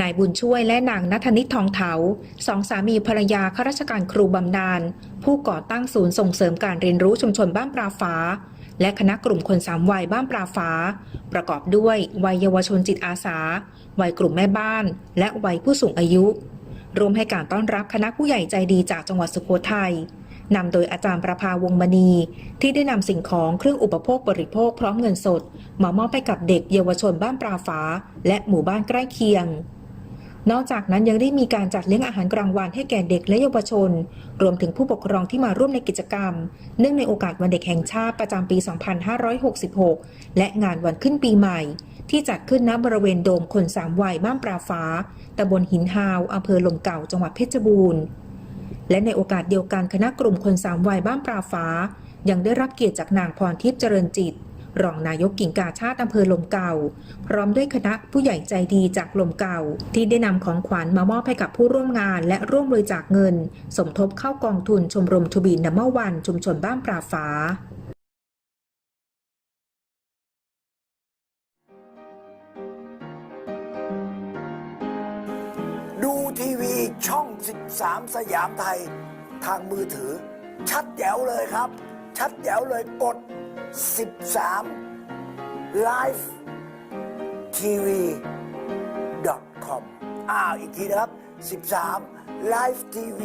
นายบุญช่วยและนางนัทนิตทองเถาสองสามีภรรยาข้าราชการครูบำนาญผู้ก่อตั้งศูนย์ส่งเสริมการเรียนรู้ชุมชนบ้านปลาฝาและคณะกลุ่มคนสามวัยบ้านปลาฝาประกอบด้วยวัยเยาวชนจิตอาสา วัยกลุ่มแม่บ้าน และวัยผู้สูงอายุ รวมให้การต้อนรับคณะผู้ใหญ่ใจดีจากจังหวัดสุโขทัยนำโดยอาจารย์ประภาวงมณี ที่ได้นำสิ่งของเครื่องอุปโภคบริโภคพร้อมเงินสด มามอบให้กับเด็กเยาวชนบ้านปลาฝาและหมู่บ้านใกล้เคียง นอกจากนั้นยังได้มีการจัดเลี้ยงอาหารกลางวันให้แก่เด็กและเยาวชน รวมถึงผู้ปกครองที่มาร่วมในกิจกรรม เนื่องในโอกาสวันเด็กแห่งชาติประจำปี 2566 และงานวันขึ้นปีใหม่ ที่จัดขึ้นณบริเวณโดมคนสามวัยบ้านปลาฟ้าตำบลหินฮาวอำเภอลมเก่าจังหวัดเพชรบูรณ์ และในโอกาสเดียวกันคณะกลุ่มคนสามวัยบ้านปลาฟ้า ยังได้รับเกียรติจากนางพรทิพย์เจริญจิต รองนายกกิ่งกาชาติอำเภอลมเก่า พร้อมด้วยคณะผู้ใหญ่ใจดีจากลมเก่า ที่ได้นำของขวัญมามอบให้กับผู้ร่วมงานและร่วมบริจาคเงิน สมทบเข้ากองทุนชมรมทบีนัมเบอร์วันชุมชนบ้านปลาฟ้าดูทีวีช่อง 13 สยามไทย ทางมือถือ ชัดแจ๋วเลยครับ ชัดแจ๋วเลยกด 13 Live TV com อ้าวอีกทีนะครับ 13 Live TV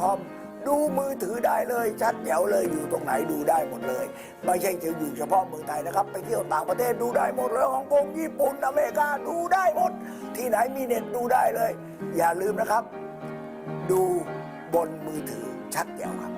com ดูมือถือได้เลย ชัดแจ๋วเลยอยู่ตรงไหนดูได้หมดเลย ไม่ใช่จะอยู่เฉพาะเมืองไทยนะครับ ไปเที่ยวต่างประเทศดูได้หมดเลยฮ่องกงญี่ปุ่นอเมริกาดูได้หมด ที่ไหนมีเน็ตดูได้เลย อย่าลืมนะครับ ดูบนมือถือชัดแจ๋วครับ